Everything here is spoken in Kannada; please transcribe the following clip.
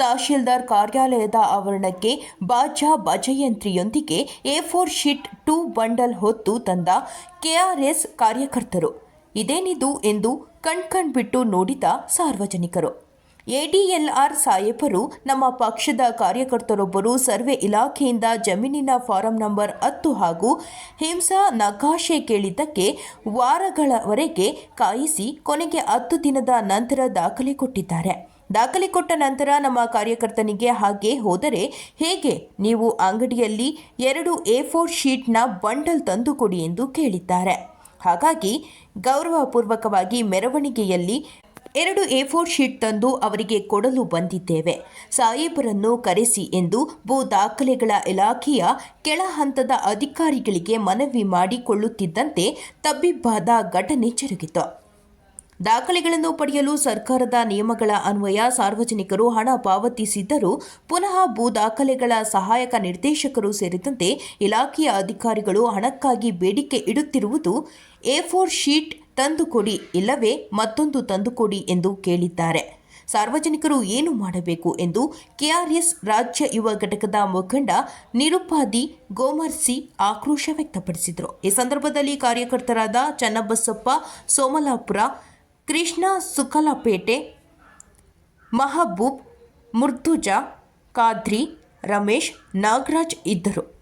ತಹಶೀಲ್ದಾರ್ ಕಾರ್ಯಾಲಯದ ಆವರಣಕ್ಕೆ ಬಾಜಾ ಬಜಯಂತ್ರಿಯೊಂದಿಗೆ A four sheet two bundle ಹೊತ್ತು ತಂದ ಕೆಆರ್ಎಸ್ ಕಾರ್ಯಕರ್ತರು. ಇದೇನಿದು ಎಂದು ಕಣ್ಕಣ್ಬಿಟ್ಟು ನೋಡಿದ ಸಾರ್ವಜನಿಕರು. ಎಡಿಎಲ್ಆರ್ ಸಾಹೇಬರು ನಮ್ಮ ಪಕ್ಷದ ಕಾರ್ಯಕರ್ತರೊಬ್ಬರು ಸರ್ವೆ ಇಲಾಖೆಯಿಂದ ಜಮೀನಿನ ಫಾರಂ ನಂಬರ್ ಹತ್ತು ಹಾಗೂ ಹಿಂಸಾ ನಕಾಶೆ ಕೇಳಿದ್ದಕ್ಕೆ ವಾರಗಳವರೆಗೆ ಕಾಯಿಸಿ ಕೊನೆಗೆ ಹತ್ತು ದಿನದ ನಂತರ ದಾಖಲೆ ಕೊಟ್ಟಿದ್ದಾರೆ. ದಾಖಲೆ ಕೊಟ್ಟ ನಂತರ ನಮ್ಮ ಕಾರ್ಯಕರ್ತನಿಗೆ ಹಾಗೆ ಹೋದರೆ ಹೇಗೆ? ನೀವು ಅಂಗಡಿಯಲ್ಲಿ ಎರಡು ಎ ಫೋರ್ ಶೀಟ್ನ ಬಂಡಲ್ ತಂದುಕೊಡಿ ಎಂದು ಕೇಳಿದ್ದಾರೆ. ಹಾಗಾಗಿ ಗೌರವಪೂರ್ವಕವಾಗಿ ಮೆರವಣಿಗೆಯಲ್ಲಿ ಎರಡು ಎ ಫೋರ್ ಶೀಟ್ ತಂದು ಅವರಿಗೆ ಕೊಡಲು ಬಂದಿದ್ದೇವೆ. ಸಾಹೇಬರನ್ನು ಕರೆಸಿ ಎಂದು ಭೂ ದಾಖಲೆಗಳ ಇಲಾಖೆಯ ಕೆಳ ಹಂತದ ಅಧಿಕಾರಿಗಳಿಗೆ ಮನವಿ ಮಾಡಿಕೊಳ್ಳುತ್ತಿದ್ದಂತೆ ತಬ್ಬಿಬ್ಬಾದ ಘಟನೆ ಜರುಗಿತು. ದಾಖಲೆಗಳನ್ನು ಪಡೆಯಲು ಸರ್ಕಾರದ ನಿಯಮಗಳ ಅನ್ವಯ ಸಾರ್ವಜನಿಕರು ಹಣ ಪಾವತಿಸಿದ್ದರೂ ಪುನಃ ಭೂ ದಾಖಲೆಗಳ ಸಹಾಯಕ ನಿರ್ದೇಶಕರು ಸೇರಿದಂತೆ ಇಲಾಖೆಯ ಅಧಿಕಾರಿಗಳು ಹಣಕ್ಕಾಗಿ ಬೇಡಿಕೆ ಇಡುತ್ತಿರುವುದು ಎ ಫೋರ್ ಶೀಟ್ ತಂದುಕೊಡಿ ಇಲ್ಲವೇ ಮತ್ತೊಂದು ತಂದುಕೊಡಿ ಎಂದು ಕೇಳಿದ್ದಾರೆ. ಸಾರ್ವಜನಿಕರು ಏನು ಮಾಡಬೇಕು ಎಂದು ಕೆಆರ್ಎಸ್ ರಾಜ್ಯ ಯುವ ಘಟಕದ ಮುಖಂಡ ನಿರುಪಾದಿ ಗೋಮರ್ಸಿ ಆಕ್ರೋಶ ವ್ಯಕ್ತಪಡಿಸಿದರು. ಈ ಸಂದರ್ಭದಲ್ಲಿ ಕಾರ್ಯಕರ್ತರಾದ ಚನ್ನಬಸಪ್ಪ ಸೋಮಲಾಪುರ ಕೃಷ್ಣ ಸುಕಲಪೇಟೆ ಮಹಬೂಬ್ ಮುರ್ತುಜಾ ಖಾದ್ರಿ ರಮೇಶ್ ನಾಗರಾಜ್ ಇದ್ದರು.